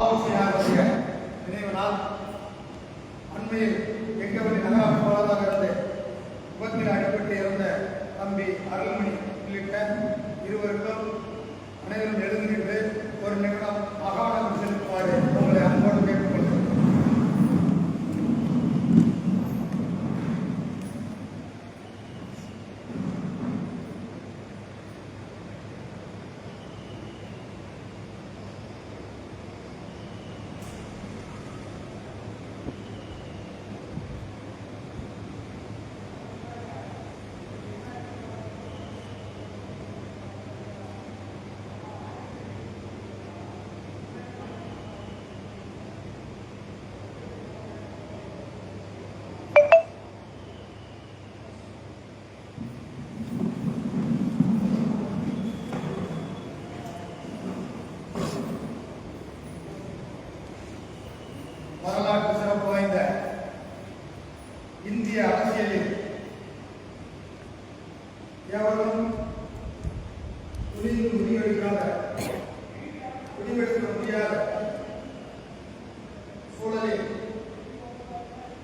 நினைவு நாள் அண்மையில் எங்கவழி நகர அமைப்பாளராக இருந்து விபத்தில் அடிபட்டு இருந்த தம்பி அருள்மணி உள்ளிட்ட இருவருக்கும் அனைவரும் எழுந்து நின்று ஒரு நிமிடம் மகாணம் செலுத்துமாறு உங்களை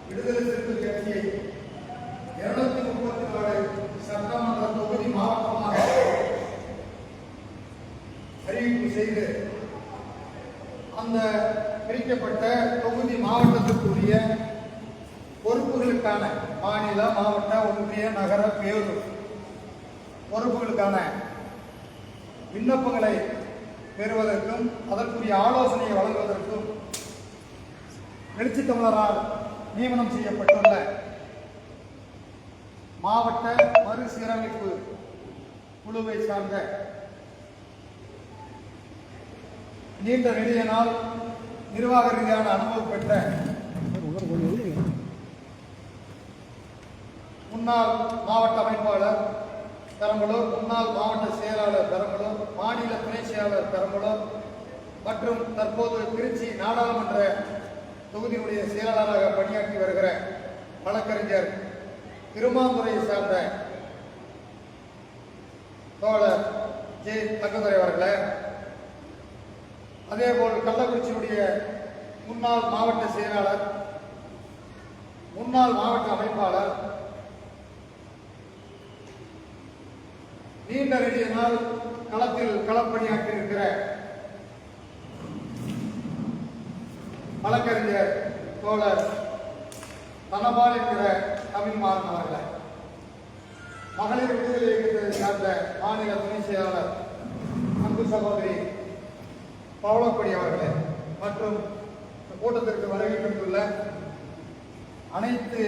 விடுதலை சிறுத்தை கட்சியை இருநூத்தி முப்பத்தி நாலு சட்டமன்ற தொகுதி மாவட்டமாக அறிவிப்பு செய்து அந்த பிரிக்கப்பட்ட தொகுதி மாவட்டத்திற்குரிய பொறுப்புகளுக்கான மாநில மாவட்ட ஒன்றிய நகர பேரூர் பொறுப்புகளுக்கான விண்ணப்பங்களை பெறுவதற்கும் அதற்குரிய ஆலோசனையை வழங்குவதற்கும் எழுச்சி தமிழரால் நியமனம் செய்யப்பட்டுள்ள மாவட்ட மறுசீரமைப்பு குழுவை சார்ந்த நீண்ட நெடிய நாள் நிர்வாக ரீதியான அனுபவம் பெற்ற முன்னாள் மாவட்ட அமைப்பாளர் பெரம்பலூர் முன்னாள் மாவட்ட செயலாளர் பெரம்பலூர் மாநில துணை செயலாளர் பெரம்பலூர் மற்றும் தற்போது திருச்சி நாடாளுமன்ற தொகுதியினுடைய செயலாளராக பணியாற்றி வருகிற வழக்கறிஞர் திருமாந்துறையை சார்ந்த தோழர் ஜே தங்கதுரை அவர்களே அதேபோல் கள்ளக்குறிச்சியுடைய முன்னாள் மாவட்ட செயலாளர் முன்னாள் மாவட்ட அமைப்பாளர் நீண்ட நெடிய நாள் களத்தில் களப்பணியாற்றி இருக்கிற வழக்கறிஞர் தோழர் தனபால் என்கிற தமிழ்மாறன் அவர்களை. மகளிர் விடுதலை இயக்கத்தை சார்ந்த மாநில துணை செயலாளர் அன்பு சகோதரி பவளக்கொடி அவர்களே. மற்றும் கூட்டத்திற்கு வருகை தந்துள்ள அனைத்து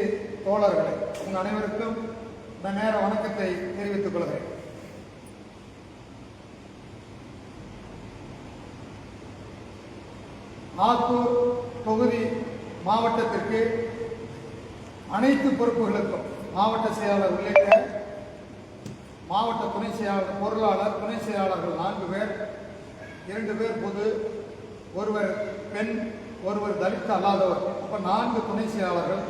தோழர்களை உங்கள் அனைவருக்கும் இந்த நேர வணக்கத்தை தெரிவித்துக் கொள்கிறேன். ஆத்தூர் தொகுதி மாவட்டத்திற்கு அனைத்து பொறுப்புகளுக்கும் மாவட்ட செயலாளர் உள்ளிட்ட மாவட்ட துணை செயலாளர் பொருளாளர் துணை செயலாளர்கள் நான்கு பேர் இரண்டு பேர் பொது ஒருவர் பெண் ஒருவர் தலித் அல்லாதவர். அப்போ நான்கு துணை செயலாளர்கள்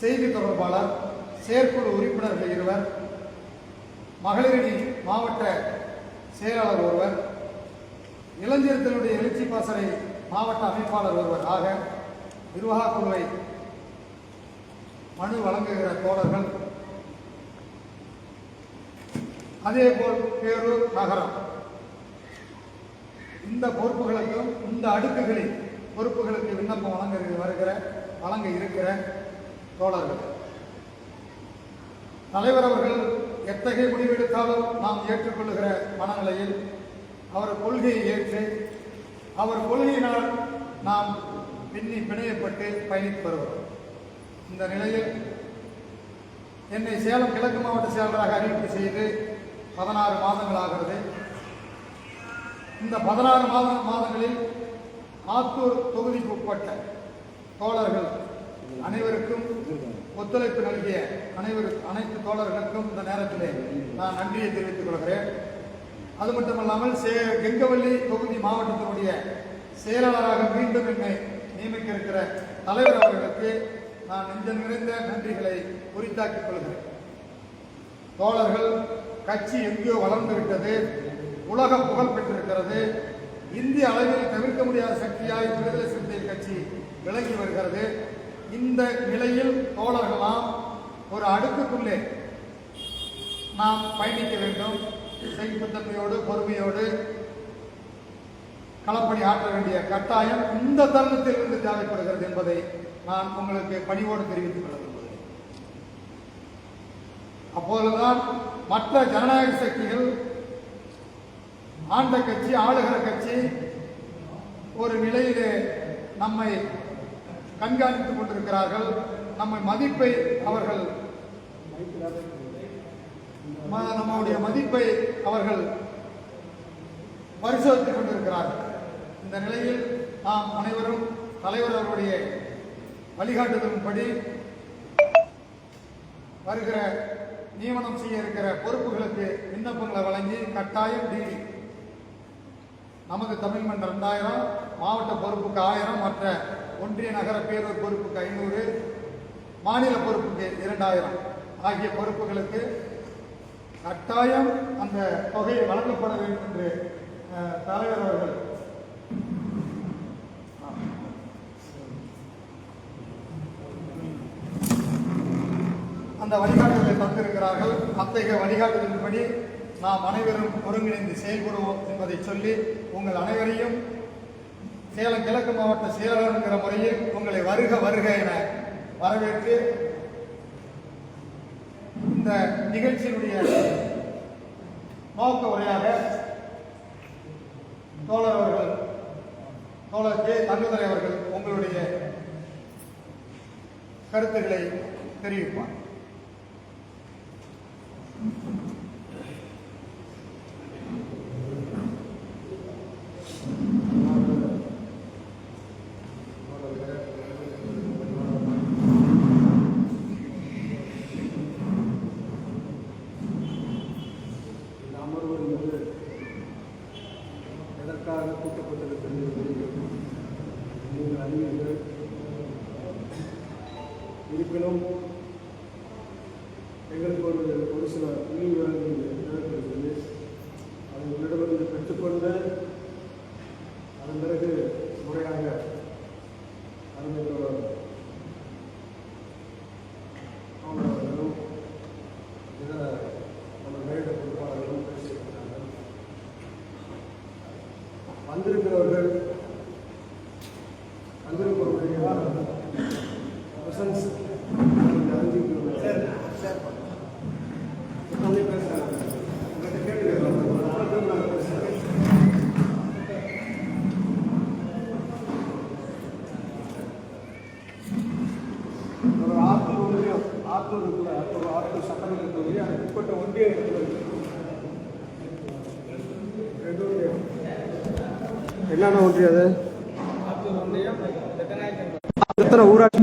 செய்தி தொடர்பாளர் செயற்குழு உறுப்பினர்கள் இருவர் மகளிரணி மாவட்ட செயலாளர் ஒருவர் இளைஞர்களுடைய எழுச்சி பாசறை மாவட்ட அமைப்பாளர் ஒருவர் ஆக நிர்வாக குழுவை மனு வழங்குகிற தோழர்கள். அதேபோல் பேரூர் நகரம். இந்த பொறுப்புகளுக்கும் இந்த அடுக்குகளில் பொறுப்புகளுக்கு விண்ணப்பம் வழங்க வருகிற வழங்க இருக்கிற தோழர்கள். தலைவர் அவர்கள் எத்தகைய முடிவெடுத்தாலும் நாம் ஏற்றுக்கொள்ளுகிற மனநிலையில் அவர் கொள்கையை ஏற்று அவர் கொள்கையினால் நாம் பின்னி பிணையப்பட்டு பயணித்து வருகிறோம். இந்த நிலையில் என்னை சேலம் கிழக்கு மாவட்ட செயலராக அறிவிப்பு செய்து பதினாறு மாதங்கள் ஆகிறது. இந்த பதினாறு மாத மாதங்களில் ஆத்தூர் தொகுதிக்கு உட்பட்ட தோழர்கள் அனைவருக்கும் ஒத்துழைப்பு நல்கிய அனைவரு அனைத்து தோழர்களுக்கும் இந்த நேரத்திலே நான் நன்றியை தெரிவித்துக் கொள்கிறேன். அது மட்டுமல்லாமல் சே கெங்கவல்லி தொகுதி மாவட்டத்தினுடைய செயலாளராக மீண்டும் என்னை நியமிக்க இருக்கிற தலைவர் அவர்களுக்கு நான் நெஞ்ச நிறைந்த நன்றிகளை குறித்தாக்கிக் கொள்கிறேன். தோழர்கள் கட்சி எங்கேயோ வளர்ந்து விட்டது உலக புகழ் பெற்றிருக்கிறது இந்திய அளவில் தவிர்க்க முடியாத சக்தியாய் விடுதலை சிறுத்தைகள் கட்சி விளங்கி வருகிறது. இந்த நிலையில் தோழர்களாம் ஒரு அடுக்குக்குள்ளே நாம் பயணிக்க வேண்டும். சகிப்புத்தன்மையோடு பொறுமையோடு களப்பணி ஆற்ற வேண்டிய கட்டாயம் இந்த தருணத்தில் இருந்து தேவைப்படுகிறது என்பதை நான் உங்களுக்கு பணிவோடு தெரிவித்துக் கொள்ள விரும்புகிறேன். அப்போதுதான் மற்ற ஜனநாயக சக்திகள் ஆண்ட கட்சி ஆளுகிற கட்சி ஒரு நிலையிலே நம்மை கண்காணித்துக் கொண்டிருக்கிறார்கள். நம்மை மதிப்பை அவர்கள் ம- நம்முடைய மதிப்பை அவர்கள் பரிசோதித்துக் கொண்டிருக்கிறார்கள். இந்த நிலையில் நாம் அனைவரும் தலைவர் அவருடைய வழிகாட்டுதலின்படி வருகிற நியமனம் செய்ய இருக்கிற பொறுப்புகளுக்கு விண்ணப்பங்களை வழங்கி கட்டாயம் டிடி நமது தமிழ் மண் ரெண்டாயிரம் மாவட்ட பொறுப்புக்கு ஆயிரம் மற்ற ஒன்றிய நகர பேரூர் பொறுப்புக்கு ஐநூறு மாநில பொறுப்புக்கு இரண்டாயிரம் ஆகிய பொறுப்புகளுக்கு கட்டாயம் அந்த தொகையை வழங்கப்பட வேண்டும் என்று தலைவர் அவர்கள். அந்த வழிகாட்டுதலை தந்திருக்கிறார்கள். அத்தகைய வழிகாட்டுதலின்படி நாம் அனைவரும் ஒருங்கிணைந்து செயல்படுவோம் என்பதை சொல்லி உங்கள் அனைவரையும் சேலம் கிழக்கு மாவட்ட செயலாளர் என்கிற முறையில் உங்களை வருக வருக என வரவேற்று இந்த நிகழ்ச்சியினுடைய நோக்க உரையாக தோழர் அவர்கள் தோழர் கே. தங்குதுரை அவர்கள் உங்களுடைய கருத்துக்களை தெரிவிப்பார். இருப்பினும் எங்களுக்கு ஒரு ஒரு சில புள்ளி விவரங்கள் தேவைப்படுகிறது அதை உங்களிடமிருந்து பெற்றுக்கொண்டு அதன் பிறகு முறையாக அருமைத்தோழர் ஆத்தூர் இருக்குல்ல ஒரு ஆத்தூர் சட்டமன்ற தொகுதி அதுக்கு உட்பட்ட ஒன்றிய என்னென்ன ஒன்றியம் அது? ஆத்தூர் ஒன்றியம் ஊராட்சி?